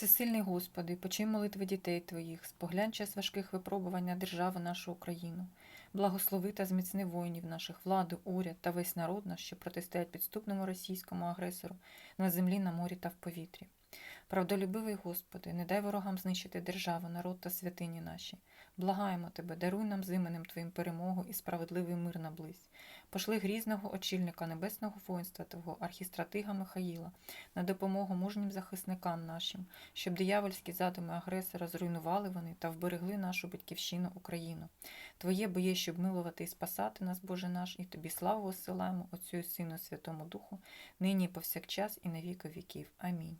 Всесильний Господи, почуй молитви дітей Твоїх, споглянь час важких випробувань на державу нашу Україну, благослови та зміцни воїнів наших, владу, уряд та весь народ наш, що протистоять підступному російському агресору на землі, на морі та в повітрі. Правдолюбивий Господи, не дай ворогам знищити державу, народ та святині наші. Благаємо Тебе, даруй нам з іменем Твоїм перемогу і справедливий мир наблизь. Пошли грізного очільника небесного воїнства Твого, архістратига Михаїла, на допомогу мужнім захисникам нашим, щоб диявольські задуми агресора зруйнували вони та вберегли нашу батьківщину Україну. Твоє бо є, щоб милувати і спасати нас, Боже наш, і тобі славу осилаємо, Отцю і Сину, Святому Духу, нині і повсякчас, і на віки віків. Амінь.